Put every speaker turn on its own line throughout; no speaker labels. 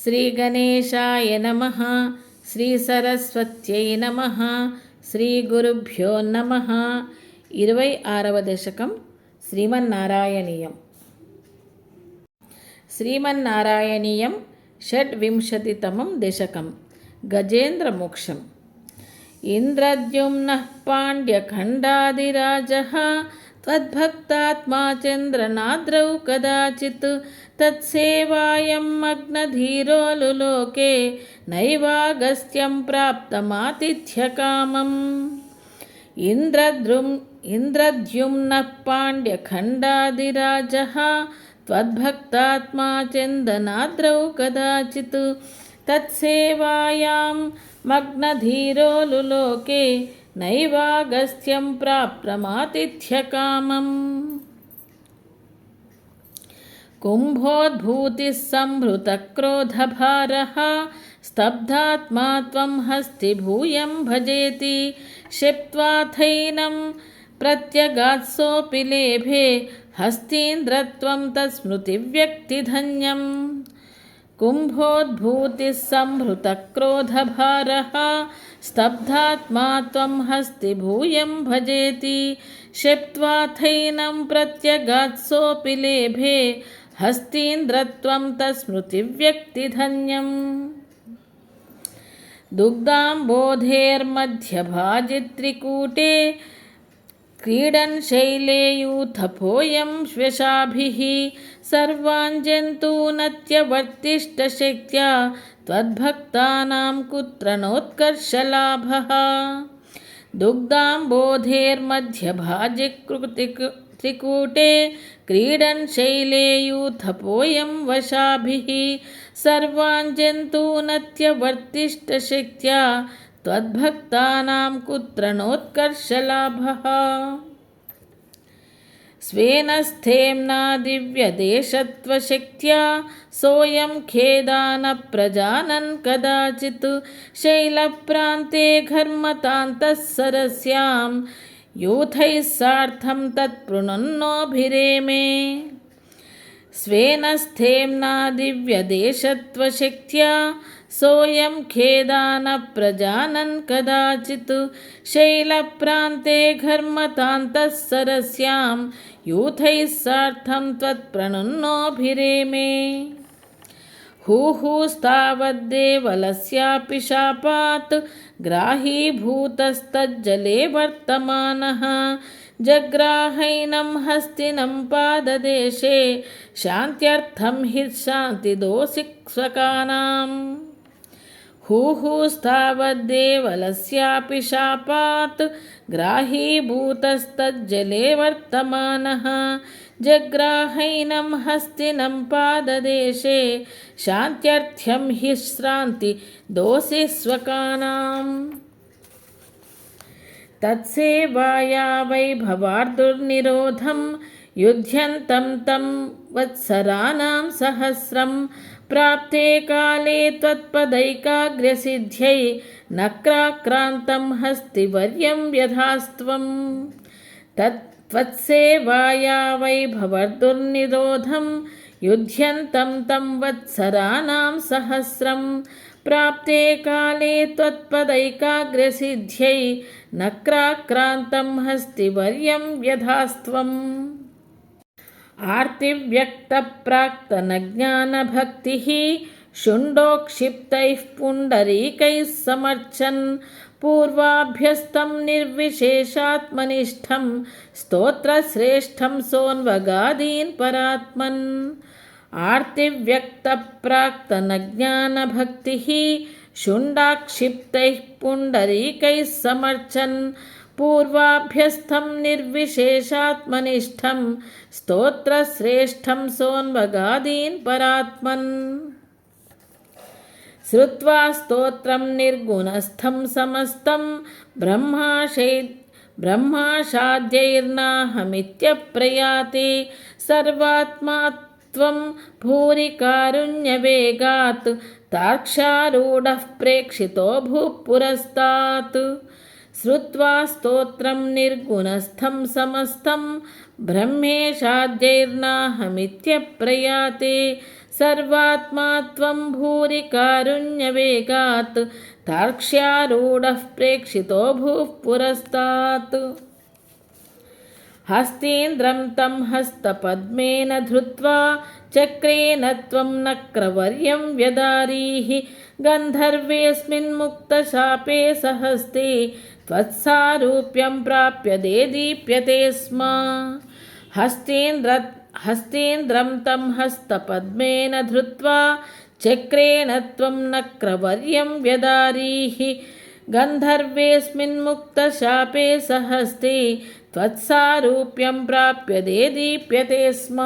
శ్రీ గణేశాయ నమ. శ్రీ సరస్వత్యై నమ. శ్రీ గురుభ్యో నమ. ఇరవై ఆరవ దశకం శ్రీమన్నారాయణీయం. శ్రీమన్నారాయణీయం షడ్వింశతితమం దశకం గజేంద్రమోక్షం. ఇంద్రద్యుమ్న పాండ్యఖండాదిరాజ. त्वद्भक्तात्मा चन्द्रनाद्रौ कदाचित् तत्सेवायं मग्नधीरोलुलोके नैवागस्त्यं प्राप्तमातिथ्यकामम् इन्द्रद्रुम् इन्द्रद्युम्नः पाण्ड्यखण्डादिराजः त्वद्भक्तात्मा चन्दनाद्रौ कदाचित् तत्सेवायां मग्नधीरोलुलोके नैवागस्त्यं प्राप्तमातिथ्यकामम्। कुम्भोद्भूतिः सम्भृतक्रोधभारः स्तब्धात्मा त्वं हस्तिभूयं भजेति क्षिप्त्वाथैनं प्रत्यगात्सोऽपि लेभे हस्तीन्द्रत्वं तत्स्मृतिव्यक्तिधन्यम् कुम्भोद्भूतिः सम्भृतक्रोधभारः स्तब्धात्मा त्वं हस्तिभूयं भजेति। क्षिप्त्वाथैनं प्रत्यगात्सोऽपि लेभे। हस्तीन्द्रत्वं तत्स्मृतिव्यक्तिधन्यम् दुग्धाम्बोधेर्मध्यभाजित्रिकूटे। क्रीडन् शैलेयूथपोऽयं श्वशाभिः सर्वान् जन्तूनत्यवर्तिष्ठशक्त्या त्वद्भक्तानां कुत्र नोत्कर्षलाभः दुग्धाम्बोधेर्मध्यभाजिकृतिकूटे क्रीडन् शैलेयूथपोऽयं वशाभिः सर्वान् जन्तूनत्यवर्तिष्ठशक्त्या त्वद्भक्तानां कुत्र नोत्कर्षलाभः स्वेन स्थेम्ना दिव्यदेशत्वशक्त्या सोऽयं खेदानप्रजानन् कदाचित् शैलप्रान्ते घर्मतान्तः सरस्यां यूथैः सार्धं तत्पृणन्नोभिरेमे स्वेन स्थेम्ना दिव्यदेशत्वशक्त्या सोऽयं खेदानप्रजानन् कदाचित् शैलप्रान्ते घर्मतान्तः सरस्यां यूथैः सार्धं त्वत्प्रणुन्नोभिरेमे हुहुस्तावद्देवलस्यापि शापात् ग्राहीभूतस्तज्जले वर्तमानः जग्राहैनं हस्तिनं पाददेशे, शान्त्यर्थं हि शान्तिदोषिक्ष्वकानाम्। हुहुस्तावद्देवलस्यापि शापात् ग्राहीभूतस्तज्जले वर्तमानः। जग्राहैनं हस्तिनं पाददेशे शान्त्यर्थ्यं हि श्रान्ति दोषि स्वकानाम् तत्सेवाया वैभवार्दुर्निरोधं युध्यन्तं तं वत्सराणां सहस्रं प्राप्ते काले त्वत्पदैकाग्र्यसिद्ध्यै नक्राक्रान्तं हस्तिवर्यं व्यधास्त्वं तत् वैभवर्दुर्निरोधं युध्यन्तं तं वत्सराणां सहस्रं। प्राप्ते काले त्वत्पदैकाग्र्यसिद्ध्यै नक्राक्रान्तं हस्तिवर्यं व्यधास्त्वम्। आर्तिव्यक्तप्राक्तनज्ञानभक्तिः शुण्डोक्षिप्तैः पुण्डरीकैः समर्चन्। पूर्वाभ्यस्तं निर्विशेषात्मनिष्ठं स्तोत्रश्रेष्ठं सोन्वगादीन् परात्मन्। आर्तिव्यक्तप्राक्तनज्ञानभक्तिः शुण्डाक्षिप्तैः पुण्डरीकैः समर्चन्। पूर्वाभ्यस्थं निर्विशेषात्मनिष्ठं स्तोत्रश्रेष्ठं सोन्वगादीन् परात्मन्। श्रुत्वा स्तोत्रं निर्गुणस्थं समस्तं ब्रह्माशै ब्रह्माशाद्यैर्नाहमित्यप्रयाते सर्वात्मा त्वं भूरि कारुण्यवेगात् तार्क्षारूढः प्रेक्षितो भूपुरस्तात् श्रुत्वा स्तोत्रं निर्गुणस्थं समस्तं ब्रह्मेशाद्यैर्नाहमित्यप्रयाते सर्वात्मा त्वं भूरि कारुण्यवेगात् तार्क्ष्यारूढः प्रेक्षितो भूः पुरस्तात्। हस्तेन्द्रं तं हस्तपद्मेन धृत्वा चक्रेण त्वं नक्रवर्यं व्यदारीः गन्धर्वेऽस्मिन्मुक्तशापे सहस्ते त्वत्सारूप्यं प्राप्य देदीप्यते स्म। हस्तेन्द्र హస్తేంద్రం తం హస్తపద్మేన ధృత్వా చక్రేణ త్వం నక్రవర్యం వ్యదారీः గంధర్వేస్మిన్ముక్తశాపే సహస్తి త్వత్సారూప్యం ప్రాప్యదే దీప్యతే స్మ.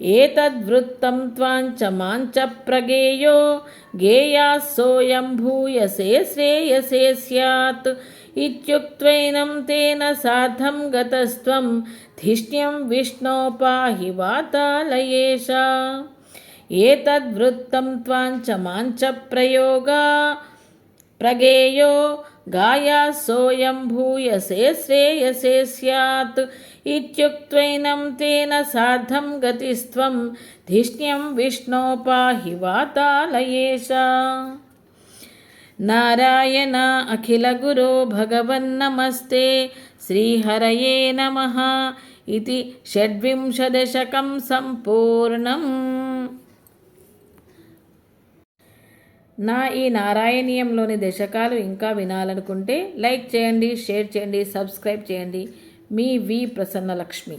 ఏతద్వృత్తం త్వాంచమాంచ ప్రగేయో గేయాసోయం భూయసే శ్రేయసే స్యాత్. इत्युक्त्वैनं तेन सार्धं गतस्त्वं धिष्ण्यं विष्णो पाहि वातालयेश। एतद्वृत्तं त्वाञ्च प्रयोगा प्रगेयो गाया सोऽयं भूयसे श्रेयसे स्यात्। इत्युक्त्वैनं तेन सार्धं गतिस्त्वं धिष्ण्यं विष्णो पाहि वातालयेश। నారాయణ అఖిల గురో భగవన్నమస్తే శ్రీహరయే నమ. ఇది షడ్వింశదశకం సంపూర్ణం. నా ఈ నారాయణీయంలోని దశకాలు ఇంకా వినాలనుకుంటే లైక్ చేయండి షేర్ చేయండి సబ్స్క్రైబ్ చేయండి. మీ వి ప్రసన్నలక్ష్మి.